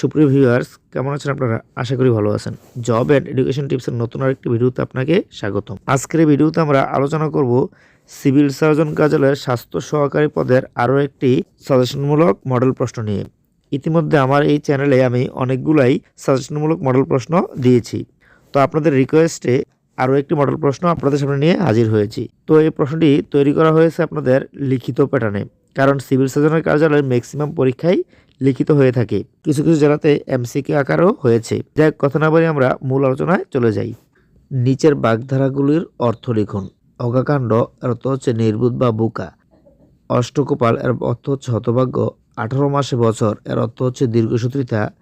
সুপ্রিয় ভিউয়ার্স কেমন আছেন আপনারা? আশা করি ভালো আছেন। জব অ্যান্ড এডুকেশন টিপসের নতুন আরেকটি ভিডিওতে আপনাকে স্বাগতম। আজকের ভিডিওতে আমরা আলোচনা করব সিভিল সার্জন কার্যালয়ের স্বাস্থ্য সহকারী পদের আরও একটি সাজেশনমূলক মডেল প্রশ্ন নিয়ে। ইতিমধ্যে আমার এই চ্যানেলে আমি অনেকগুলাই সাজেশনমূলক মডেল প্রশ্ন দিয়েছি। তো আপনাদের রিকোয়েস্টে আরও একটি মডেল প্রশ্ন আপনাদের সামনে নিয়ে হাজির হয়েছি। তো এই প্রশ্নটি তৈরি করা হয়েছে আপনাদের লিখিত প্যাটার্নে কারণ সিভিল সার্জনের কার্যালয়ের ম্যাক্সিমাম পরীক্ষায় লিখিত হয়ে থাকে। কিছু কিছু জেলাতে এমসিকে আকারও হয়েছে। যাই কথা না বলে আমরা মূল আলোচনায় চলে যাই। নিচের বাগধারাগুলির অর্থ লিখুন। অগাকাণ্ড এর অর্থ হচ্ছে নির্বুধ বা বুকা। অষ্টকোপাল এর অর্থ হচ্ছে হতভাগ্য। আঠারো মাসে বছর এর অর্থ হচ্ছে দীর্ঘসূত্রিতা।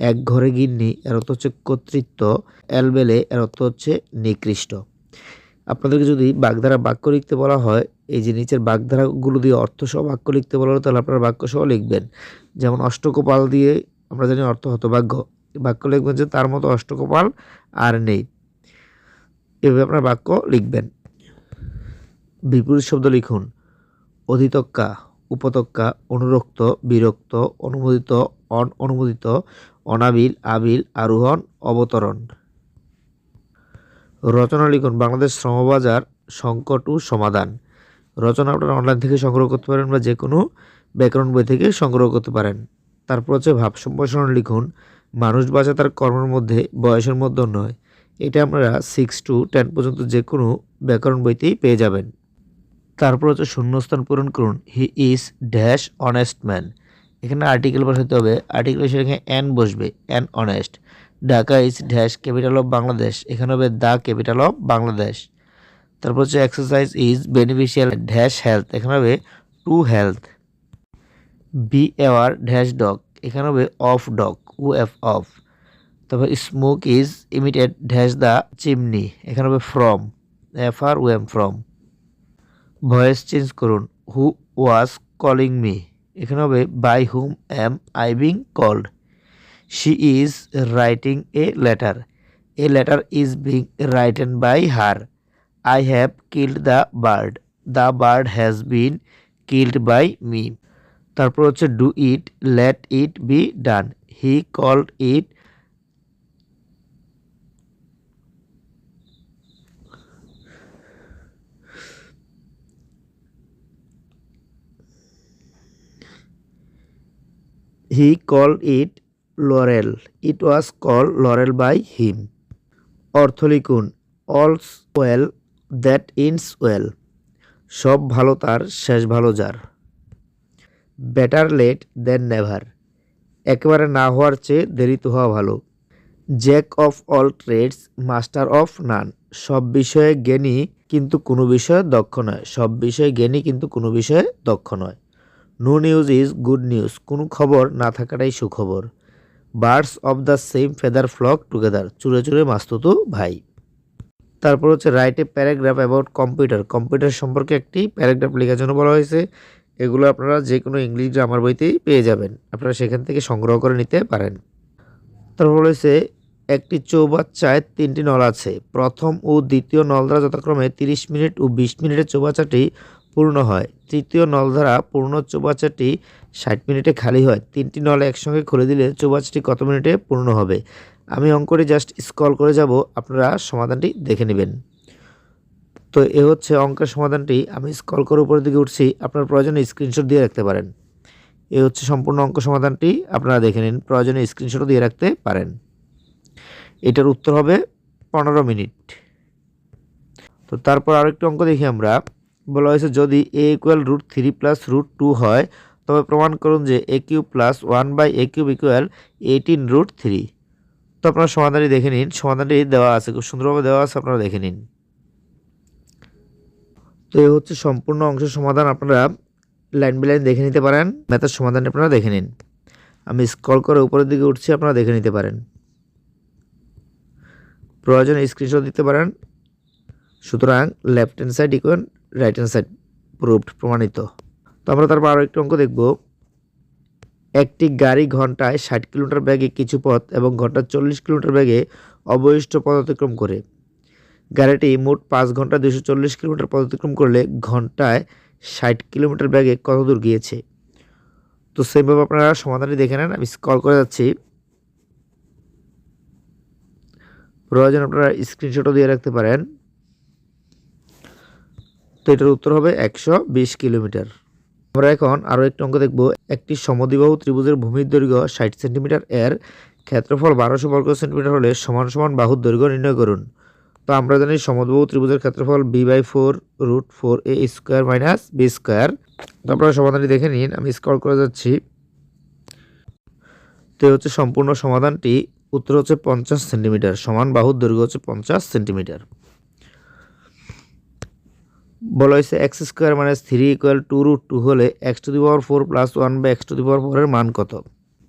এক ঘরে গিন্নি এর অর্থ হচ্ছে কর্তৃত্ব। এলবেলে এর অর্থ হচ্ছে নিকৃষ্ট। আপনাদেরকে যদি বাগধারা বাক্য লিখতে বলা হয় এই যে নিচের বাগধারাগুলো দিয়ে অর্থ সহ বাক্য লিখতে বলা হয় তাহলে আপনারা বাক্য সহ লিখবেন। যেমন অষ্টকোপাল দিয়ে আমরা জানি অর্থ হতভাগ্য। বাক্য লিখবেন যে তার মতো অষ্টকোপাল আর নেই। এভাবে আপনার বাক্য লিখবেন। বিপরীত শব্দ লিখুন, অধিতক্কা, উপতক্কা, অনুরক্ত, বিরক্ত, অনুমোদিত, অন, অনুমোদিত, অনাবিল, আবিল, আরোহণ, অবতরণ। রচনা লিখুন, বাংলাদেশ শ্রমবাজার সংকট ও সমাধান। রচনা আপনারা অনলাইন থেকে সংগ্রহ করতে পারেন বা যে কোনো ব্যাকরণ বই থেকে সংগ্রহ করতে পারেন। তারপর হচ্ছে ভাব সম্ভাষণ লিখুন। মানুষ বাঁচা তার কর্মের মধ্যে, বয়সের মধ্যে নয়। এটা আপনারা সিক্স টু টেন পর্যন্ত যে কোনো ব্যাকরণ বইতেই পেয়ে যাবেন। তারপর হচ্ছে শূন্যস্থান পূরণ করুন। He is dash honest man. এখানে আর্টিকেল বসাতে হবে। আর্টিকেল এসে এখানে অ্যান বসবে। An honest. Dhaka is dash capital of Bangladesh. এখানে হবে দ্য ক্যাপিটাল অফ বাংলাদেশ। তারপর হচ্ছে exercise is beneficial dash health এখানে হবে to health be aware dash dog এখানে হবে of dog O F of তারপর smoke is emitted dash the chimney এখানে হবে from F R M from voice change করুন হু ওয়াজ কলিং মি এখানে হবে by whom am I being called she is writing a letter a letter is being written by her I have killed the bird the bird has been killed by me তারপর হচ্ছে do it let it be done he called it he called it laurel it was call laurel by him অর্থ লিখুন all's well that ins well. সব ভালো তার, শেষ ভালো যার। Better late than never. একেবারে না হওয়ার চেয়ে দেরিতে হওয়া ভালো। Jack of all trades, master of none. সব বিষয়ে জ্ঞানী কিন্তু কোনো বিষয়ে দক্ষ নয়। সব বিষয়ে জ্ঞানী কিন্তু কোনো বিষয়ে দক্ষ নয়। No news is good news. কোনো খবর না থাকাটাই সুখবর। Birds of the same feather flock together. চুরে চুরে মাস্তুতো ভাই। তারপর হচ্ছে write paragraph about computer computer সম্পর্কে একটি প্যারাগ্রাফ লেখার জন্য বলা হয়েছে। এগুলো আপনারা যে কোনো ইংলিশ গ্রামার বইতেই পেয়ে যাবেন। আপনারা সেখান থেকে সংগ্রহ করে নিতে পারেন। তারপর রয়েছে একটি চৌবাচ্চায় তিনটি নল আছে। প্রথম ও দ্বিতীয় নল দ্বারা যথাক্রমে তিরিশ মিনিট ও বিশ মিনিটের চৌবাচ্চাটি পূর্ণ হয়। তৃতীয় নল দ্বারা পূর্ণ চৌবাচ্চাটি ষাট মিনিটে খালি হয়। তিনটি নল একসঙ্গে খুলে দিলে চৌবাচ্চাটি কত মিনিটে পূর্ণ হবে? আমি অঙ্কটি জাস্ট স্ক্রল করে যাব, আপনারা সমাধানটি দেখে নেবেন। তো এ হচ্ছে অঙ্কের সমাধানটি, আমি স্ক্রল করে উপরের দিকে উঠছি, আপনার প্রয়োজনে স্ক্রিনশট দিয়ে রাখতে পারেন। এ হচ্ছে সম্পূর্ণ অঙ্ক সমাধানটি, আপনারা দেখে নিন, প্রয়োজনে স্ক্রিনশটও দিয়ে রাখতে পারেন। এটার উত্তর হবে পনেরো মিনিট। তো তারপর আরেকটি অঙ্ক দেখি আমরা, বলা হয়েছে যদি a equal root three plus root two হয়, তবে প্রমাণ করুন যে a cube plus one by a cube equal eighteen root three তো আপনারা সমাধানটি দেখে নিন। সমাধানটি দেওয়া আছে, খুব সুন্দরভাবে দেওয়া আছে, আপনারা দেখে নিন। তো এই হচ্ছে সম্পূর্ণ অংশের সমাধান, আপনারা লাইন বাই লাইন দেখে নিতে পারেন ম্যাথের সমাধানটি আপনারা দেখে নিন। আমি স্ক্রল করে উপরের দিকে উঠছি, আপনারা দেখে নিতে পারেন। প্রয়োজনে স্ক্রিনশট দিতে পারেন। সুতরাং left hand side equal right hand side proved প্রমাণিত। তো আমরা তারপর আরও একটি অঙ্ক দেখব। একটি গাড়ি ঘন্টায় ষাট কিলোমিটার ব্যাগে কিছু পথ এবং ঘণ্টা চল্লিশ কিলোমিটার ব্যাগে অবশিষ্ট পথ অতিক্রম করে। গাড়িটি মোট পাঁচ ঘণ্টা দুশো চল্লিশ কিলোমিটার পথ অতিক্রম করলে ঘন্টায় ষাট কিলোমিটার ব্যাগে কত দূর গিয়েছে? তো সেইভাবে আপনারা সমাধানটি দেখে নেন, আমি কল করে যাচ্ছি। প্রয়োজন আপনারা স্ক্রিনশটও দিয়ে রাখতে পারেন। তো এটার উত্তর হবে একশো বিশ কিলোমিটার। আমরা এখন আরও একটি অঙ্ক দেখব। একটি সমদ্বিবাহু ত্রিভুজের ভূমির দৈর্ঘ্য ষাট সেন্টিমিটার। এর ক্ষেত্রফল বারোশো বর্গ সেন্টিমিটার হলে সমান সমান বাহুর দৈর্ঘ্য নির্ণয় করুন। তো আমরা জানি সমদ্বিবাহু ত্রিভুজের ক্ষেত্রফল b by four root four a square minus b square তো আপনারা সমাধানটি দেখে নিন, আমি স্কল করে যাচ্ছি। তো হচ্ছে সম্পূর্ণ সমাধানটি। উত্তর হচ্ছে পঞ্চাশ সেন্টিমিটার, সমান বাহুর দৈর্ঘ্য হচ্ছে পঞ্চাশ সেন্টিমিটার। বলা হয়েছে x square minus three equal two root two হলে x to the power four plus one by x to the power ফোরের মান কত?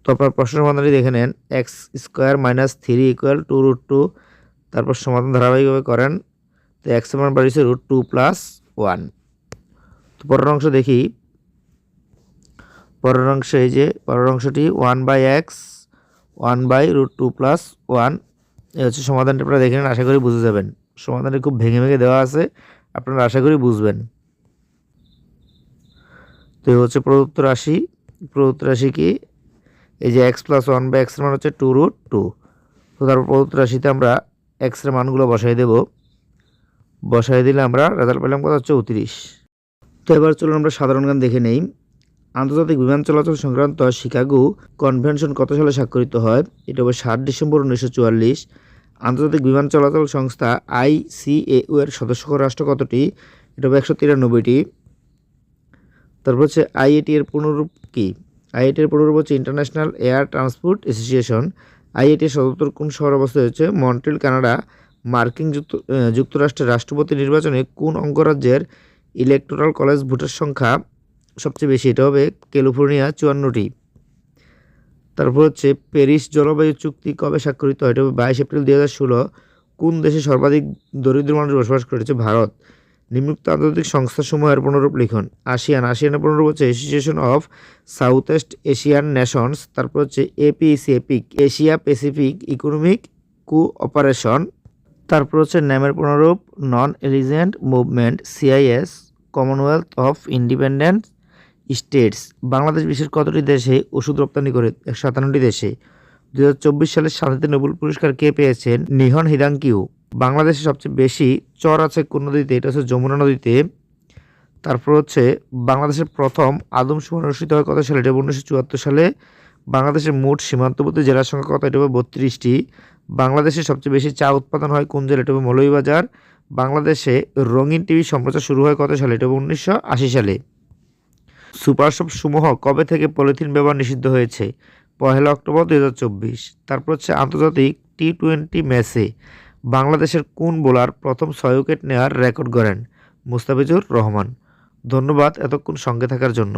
তো আপনার প্রশ্ন সমাধানটি দেখে নেন। X square minus three equal two root two তারপর সমাধান ধারাবাহিকভাবে করেন। তো এক্স মান বাড়িয়েছে রুট টু প্লাস ওয়ান তো পরের অংশ দেখি। পরের অংশ এই যে, পরের অংশটি one by x one by root two plus one এই হচ্ছে সমাধানটা আপনারা দেখে নেন, আশা করি বুঝে যাবেন। সমাধানটি খুব ভেঙে ভেঙে দেওয়া আছে। আপনারা আশা করি বুঝবেন। তো হচ্ছে প্রদত্ত রাশি। প্রদত্ত রাশি কি? এই যে এক্স প্লাস ওয়ান বাই এক্সের মান হচ্ছে টু রুট টু তো তারপর প্রদত্ত রাশিতে আমরা এক্সের মানগুলো বসাই দেব। বসাই দিলে আমরা রেজাল্ট পেলাম হচ্ছে উনত্রিশ তো এবার চলুন আমরা সাধারণ গান দেখে নেই। আন্তর্জাতিক বিমান চলাচল সংক্রান্ত শিকাগো কনভেনশন কত সালে স্বাক্ষরিত হয়? এটা হবে সাত ডিসেম্বর উনিশশো চুয়াল্লিশ। আন্তর্জাতিক বিমান চলাচল সংস্থা আইসিএউ এর সদস্য রাষ্ট্র কতটি? এটা হবে একশো তিরানব্বইটি। তারপর হচ্ছে আইএটি এর পুনরূপ কি? আইএটি এর পুনরূপ হচ্ছে International Air Transport Association. IATA সদর কোন শহর অবস্থিত হচ্ছে মন্ট্রিল, কানাডা। মার্কিন যুক্ত যুক্তরাষ্ট্রের রাষ্ট্রপতি নির্বাচনে কোন অঙ্গরাজ্যের ইলেকটোরাল কলেজ ভোটের সংখ্যা সবচেয়ে বেশি? এটা হবে ক্যালিফোর্নিয়া, চুয়ান্নটি। তারপর হচ্ছে প্যারিস জলবায়ু চুক্তি কবে স্বাক্ষরিত হয়? এটা বাইশ এপ্রিল দুই হাজার ষোলো। কোন দেশে সর্বাধিক দরিদ্র মানুষ বসবাস করেছে? ভারত। নিম্নোক্ত আন্তর্জাতিক সংস্থাসমূহের পুনরূপ লিখন। আসিয়ান। আসিয়ানের পুনরূপ হচ্ছে Association of South East Asian Nations তারপর হচ্ছে APEC APEC Asia Pacific Economic Cooperation তারপর হচ্ছে নামের পুনরূপ Non Aligned Movement CIS Commonwealth of Independent States, Bangladesh বিশ্বের কতটি দেশে ওষুধ রপ্তানি করে? একশো সাতান্নটি দেশে। দু হাজার চব্বিশ সালের শান্তিতে নোবেল পুরস্কার কে পেয়েছেন? নিহন হিদাঙ্কিউ বাংলাদেশে সবচেয়ে বেশি চর আছে কোন নদীতে? এটা হচ্ছে যমুনা নদীতে। তারপর হচ্ছে বাংলাদেশের প্রথম আদমশুমারি অনুষ্ঠিত হয় কত সালে? এটা উনিশশো চুয়াত্তর সালে। বাংলাদেশের মোট সীমান্তবর্তী জেলার সংখ্যা কত? এটা হবে বত্রিশটি। বাংলাদেশে সবচেয়ে বেশি চা উৎপাদন হয় কোন জেলা এটা হবে মৌলভীবাজার। বাংলাদেশে রঙিন টিভি সম্প্রচার শুরু হয় কত সালে? এটা হবে উনিশশো আশি সালে। সুপারশপ সমূহ কবে থেকে পলিথিন ব্যবহার নিষিদ্ধ হয়েছে? পহেলা অক্টোবর দু হাজার চব্বিশ। তারপর হচ্ছে আন্তর্জাতিক টি টোয়েন্টি ম্যাচে বাংলাদেশের কোন বোলার প্রথম ছয় উইকেট নেওয়ার রেকর্ড গড়েন? মুস্তাফিজুর রহমান। ধন্যবাদ এতক্ষণ সঙ্গে থাকার জন্য।